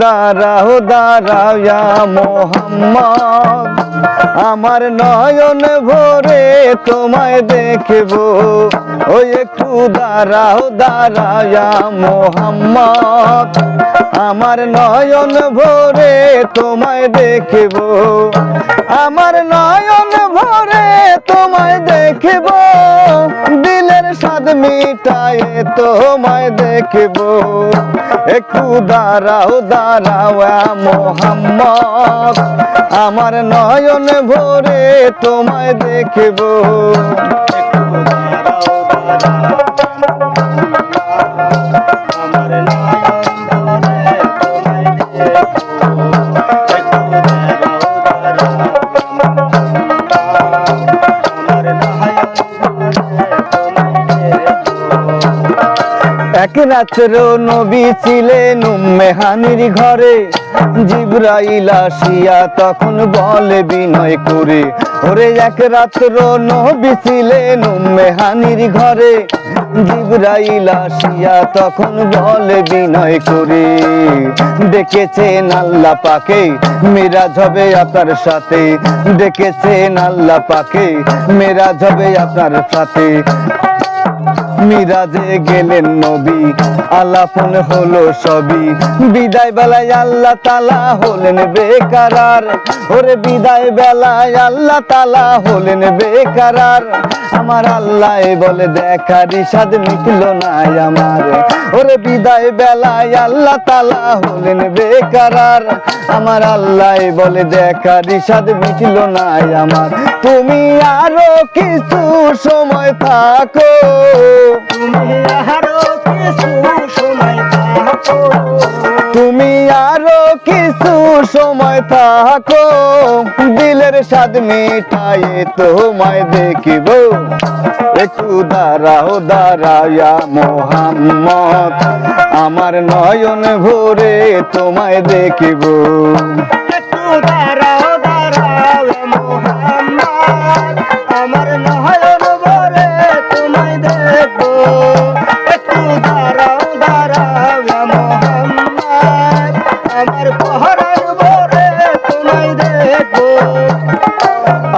দাঁড়াও দাঁড়াও ইয়া মোহাম্মদ। আমার নয়ন ভরে তোমায় দেখব। ওই একটু দাঁড়াও দাঁড়াও ইয়া মোহাম্মদ। আমার নয়ন ভরে তোমায় দেখব। আমার নয়ন ভরে তোমায় দেখব। স্বাদ মিটায়ে তোমায় দেখব। একটু দাঁড়াও দাঁড়াও মোহাম্মদ। আমার নয়ন ভরে তোমায় দেখব। একটু দাঁড়াও দাঁড়াও। এক রাত্র নবী ছিলেন উম্মেহানির ঘরে। জিব্রাইল আসিয়া তখন বলে বিনয় করে, ওরে এক রাত্র নবী ছিলেন উম্মেহানির ঘরে। জিব্রাইল আসিয়া তখন বলে বিনয় করে ডেকেছেন আল্লাহ পাকে, মেরাজ হবে আপনার সাথে। ডেকেছেন আল্লাহ পাকে, মেরাজ হবে আপনার সাথে। মিরাজে গেলেন নবী, আলাপন হলো সবই। বিদায় বেলায় আল্লাহ তালা হলেন বেকারার। ওরে বিদায় বেলায় আল্লাহ তালা হলেন বেকারার। আমার আল্লাহ বলে, দেখারি সাদ মিটল নাই আমার। ওরে বিদায় বেলায় আল্লাহ তালা হলেন বেকারার। আমার আল্লাহ বলে, দেখা রিসাদ মিটিল না আমার। তুমি আরও কিছু সময় থাকো। তুমি আরও কিছু সময় থাকো। তুমি আরও কিছু সময় থাকো। দিলের স্বাদ মিটায়ে তোমায় দেখিব। একটু দাঁড়াও দাঁড়াইয়া মোহাম্মদ। আমার নয়ন ভরে তোমায় দেখিব। দাঁড়াও দাঁড়াও মোহাম্মদ। আমার নয়ন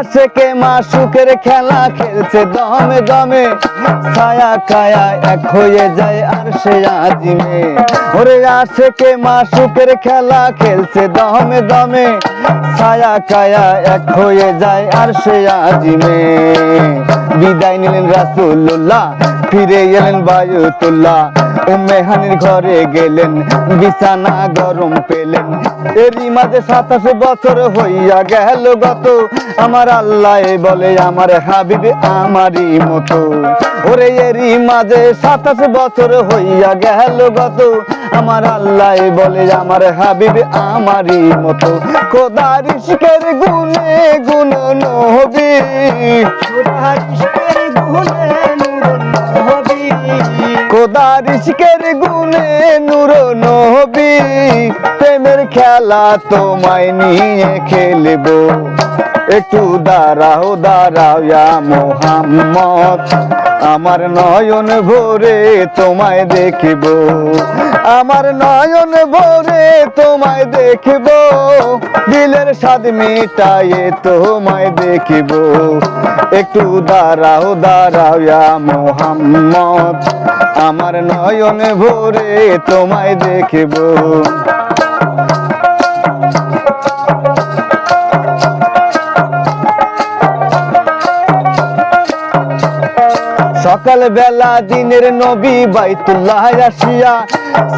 আশেকে মাসুকের খেলা খেলছে দমে দমে। ছায়া কায়া এক হয়ে যায় আর সে আজিমে। ওরে আশেকে মাসুকের খেলা খেলছে দমে দমে। ছায়া কায়া এক হয়ে যায় আর সে আজিমে। বিদায় নিলেন রাসূলুল্লাহ, ফিরে এলেন বায়ুতুল্লাহ। উম্মেহানির ঘরে গেলেন, বিছানা গরম পেলেন। এরই মাঝে সাতাশ বছর হইয়া গেল গত। আমার আল্লাহ বলে আমার হাবিব আমারই মতো। ওরে এরই মাঝে সাতাশ বছর হইয়া গেল গত। আমার আল্লাহ বলে আমার হাবিব আমারই মতো। খোদার ইশকের গুনে গুণ নবী। খোদার ইশকের গুনে নূর নবী প্রেমের খেলা তোমায় নিয়ে খেলব। একটু দাঁড়াও দাঁড়াও ইয়া মোহাম্মদ। আমার নয়ন ভোরে তোমায় দেখব। আমার নয়ন ভোরে তোমায় দেখব। দিলের স্বাদ মিটায়ে তোমায় দেখব। একটু দাঁড়াও দাঁড়াও মোহাম্মদ। আমার নয়ন ভোরে তোমায় দেখব। বেলা দিনের নবী বাইতুল্লাহ আসিয়া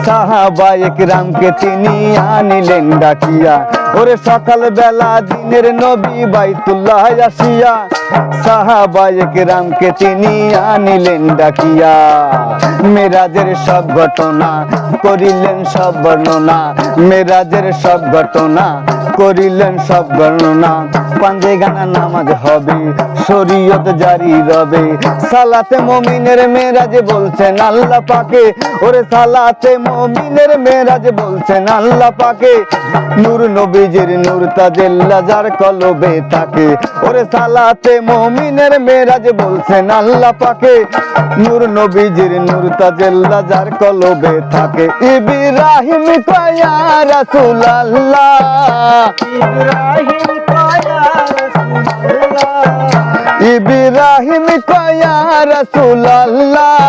সাহাবায়ক রামকে তিনি আনিলেন ডাকিয়া। ওরে সকাল বেলা দিনের নবী বাইতুল্লাহ আসিয়া সাহাবা একরামকে তিনি আনিলেন ডাকিয়া। মেরাজের সব ঘটনা করিলেন সব বর্ণনা, মেরাজের সব ঘটনা করিলেন সব বর্ণনা। পাঞ্জে গানা নামাজ হবে, শরীয়ত জারি রবে। সালাতে মমিনের মেরাজ বলছেন আল্লাহ পাকে। ওরে সালাতে মমিনের মেরাজ বলছেন আল্লাহ পাকে। নূর নবী নবীজির নূর তাজেল্লা যার কলবে থাকে ওরে সালাতে মমিনের মেরাজ বলছেন আল্লাহ পাকে। নূর নবীজির নূর তাজেল্লা যার কলবে থাকে ইব্রাহিম কয়া রাসূল আল্লাহ ইব্রাহিম কয়া রাসূল আল্লাহ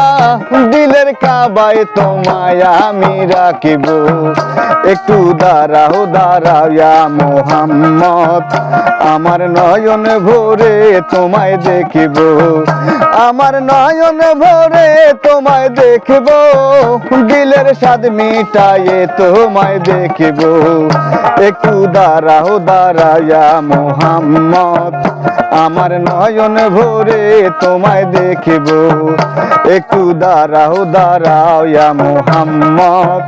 কাবায় তোমায় আমি রাখিব। একটু দাঁড়াও দাঁড়াও ইয়া মোহাম্মদ। আমার নয়ন ভোরে তোমায় দেখিব। আমার নয়ন ভরে তোমায় দেখিব, দিলের স্বাদ মিটায়ে তোমায় দেখিব। একটু দাঁড়াও দাঁড়াও ইয়া মোহাম্মদ, আমার নয়ন ভরে তোমায় দেখিব। একটু দাঁড়াও দাঁড়াও ইয়া মোহাম্মদ,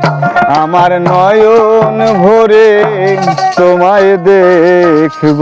আমার নয়ন ভরে তোমায় দেখব।